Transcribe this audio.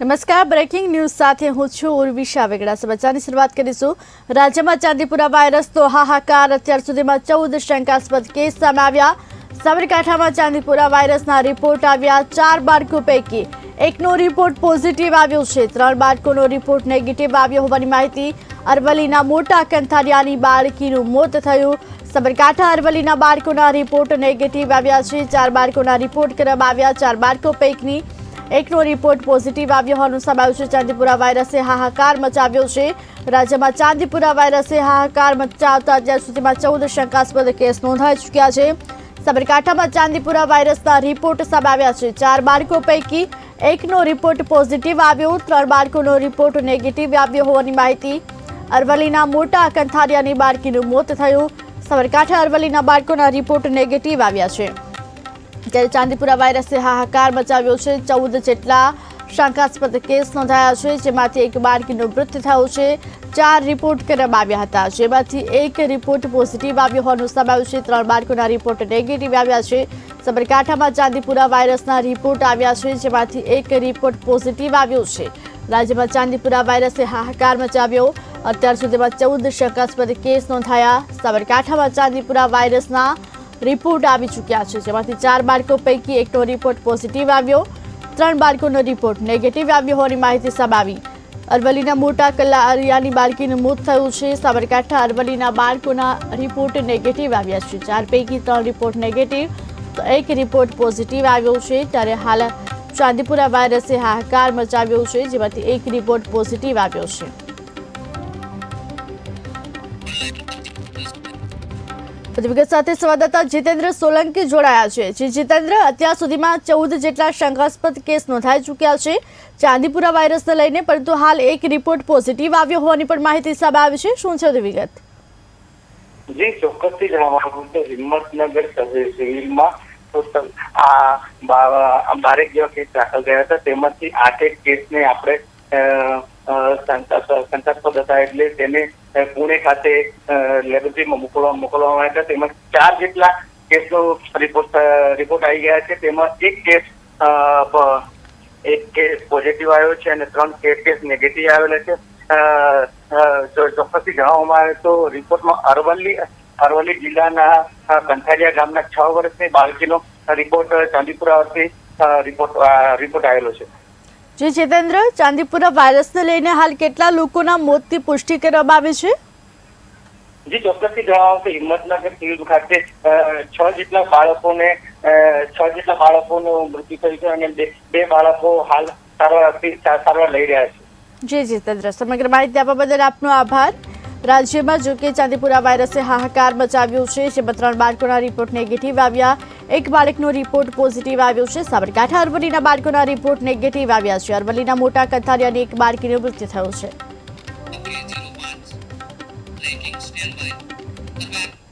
નમસ્કાર breaking news સાથે હું છું ઉર્વિશા વેગડા. સમાચારની શરૂઆત કરીશું. રાજ્યમાં ચાંદીપુરા વાયરસનો હાહાકાર. અત્યાર સુધીમાં ચૌદ શંકાસ્પદ કેસ સામે આવ્યા. સાબરકાંઠામાં ચાંદીપુરા વાયરસના રિપોર્ટ આવ્યા ચાર બાળકો પૈકી. એકનો રિપોર્ટ પોઝિટિવ આવ્યો છે. ત્રણ બાળકોનો રિપોર્ટ નેગેટિવ આવ્યો હોવાની માહિતી અરવલ્લીના મોટા કંથારિયાની બાળકીનું મોત થયું. સાબરકાંઠા અરવલ્લીના બાળકોના રિપોર્ટ નેગેટિવ આવ્યા છે. ચાર બાળકોના રિપોર્ટ કરવામાં આવ્યા. ચાર બાળકો પૈકી એકનો રિપોર્ટ પોઝિટિવ આવ્યો હોવાનું સમાયું છે. ચાંદીપુરા વાયરસે હાહાકાર મચાવ્યો છે. રાજ્યમાં ચાંદીપુરા વાયરસે હાહાકાર મચાવતા અત્યાર સુધીમાં ચૌદ શંકાસ્પદ કેસ નોંધાઈ ચૂક્યા છે. સાબરકાંઠામાં ચાંદીપુરા વાયરસના રિપોર્ટ સામે આવ્યા છે. ચાર બાળકો પૈકી એકનો રિપોર્ટ પોઝિટિવ આવ્યો. ત્રણ બાળકોનો રિપોર્ટ નેગેટિવ આવ્યો હોવાની માહિતી અરવલ્લીના મોટા કંથારિયાની બાળકીનું મોત થયું. સાબરકાંઠા અરવલ્લીના બાળકોના રિપોર્ટ નેગેટિવ આવ્યા છે. ત્યારે ચાંદીપુરા વાયરસે હાહાકાર મચાવ્યો છે. ચૌદ જેટલા શંકાસ્પદ કેસ નોંધાયા છે, જેમાંથી એક બાળકીનું મૃત્યુ થયું છે. ચાર રિપોર્ટ કરવામાં આવ્યા હતા. જેમાંથી એક રિપોર્ટ પોઝિટિવ આવ્યો હોવાનું સામે છે. ત્રણ બાળકોના રિપોર્ટ નેગેટિવ આવ્યા છે. સાબરકાંઠામાં ચાંદીપુરા વાયરસના રિપોર્ટ આવ્યા છે, જેમાંથી એક રિપોર્ટ પોઝિટિવ આવ્યો છે. રાજ્યમાં ચાંદીપુરા વાયરસે હાહાકાર મચાવ્યો. અત્યાર સુધીમાં ચૌદ શંકાસ્પદ કેસ નોંધાયા. સાબરકાંઠામાં ચાંદીપુરા વાયરસના રિપોર્ટ આવી ચૂક્યા છે. જેમાંથી ચાર બાળકો પૈકી એકનો રિપોર્ટ પોઝિટિવ આવ્યો, ત્રણ બાળકોનો રિપોર્ટ નેગેટિવ આવ્યો હોવાની માહિતી સામે અરવલ્લીના મોટા કલારિયાની બાળકીનું મોત થયું છે. સાબરકાંઠા અરવલ્લીના બાળકોના રિપોર્ટ નેગેટિવ આવ્યા છે. ચાર પૈકી ત્રણ રિપોર્ટ નેગેટિવ, તો એક રિપોર્ટ પોઝિટિવ આવ્યો છે. ત્યારે હાલ ચાંદીપુરા વાયરસે હાહાકાર મચાવ્યો છે, જેમાંથી એક રિપોર્ટ પોઝિટિવ આવ્યો છે. વિગત સાથે સંવાદદાતા જીતેન્દ્ર સોલંકી જોડાયા છે. જે જીતેન્દ્ર અત્યાર સુધીમાં ચૌદ જેટલા શંકાસ્પદ કેસ નોંધાઈ ચૂક્યા છે. ચાંદીપુરા વાયરસને લઈને પરંતુ હાલ એક રિપોર્ટ પોઝિટિવ આવ્યો હોવાની પણ માહિતી સામે આવી છે. શું છે વિગત જી, ચોક્કસથી જણાવવાનું છે. હિંમતનગર સિવિલમાં આ બારેક જેવા કેસ દાખલ થયા હતા. તેમાંથી આઠેક કેસને આપણે શંકાસ્પદ હતા એટલે તેને પુણે ખાતે લેબોરેટરીમાં મોકલવા, મોકલવામાં આવ્યા હતા. તેમાં ચાર જેટલા કેસનો રિપોર્ટ રિપોર્ટ આવી ગયા છે. તેમાં એક કેસ એક કેસ પોઝિટિવ આવ્યો છે અને ત્રણ કેસ નેગેટિવ આવેલા છે. ચોક્કસથી જણાવવામાં આવે તો રિપોર્ટમાં અરવલ્લી અરવલ્લી જિલ્લાના કંથારિયા ગામના છ વર્ષની બાળકીનો રિપોર્ટ ચાંદીપુરા રિપોર્ટ રિપોર્ટ આવેલો છે. જે જીતેન્દ્ર ચાંદીપુરા વાયરસને લઈને હાલ કેટલા લોકોના મોતની પુષ્ટિ કરવામાં આવી છે? જી ચોક્કસથી જણાવો કે હિંમતનગર સિવિલ ખાતે છ જેટલા બાળકોને છ જેટલા બાળકોનું મૃત્યુ થયું છે અને બે બે બાળકો હાલ સારવાર સારવાર લઈ રહ્યા છે. જી જીતેન્દ્ર સમગ્ર માહિતી આપવા બદલ આપનો આભાર. રાજ્યમાં જો કે ચાંદીપુરા વાયરસે હાહાકાર મચાવ્યો છે. જેમાં ત્રણ બાળકોના રિપોર્ટ નેગેટિવ આવ્યા. એક બાળકનો રિપોર્ટ પોઝિટિવ આવ્યો છે. સાબરકાંઠા અરવલ્લીના બાળકોના રિપોર્ટ નેગેટિવ આવ્યા છે. અરવલ્લીના મોટા કંથારિયાની એક બાળકીનું મૃત્યુ થયું છે.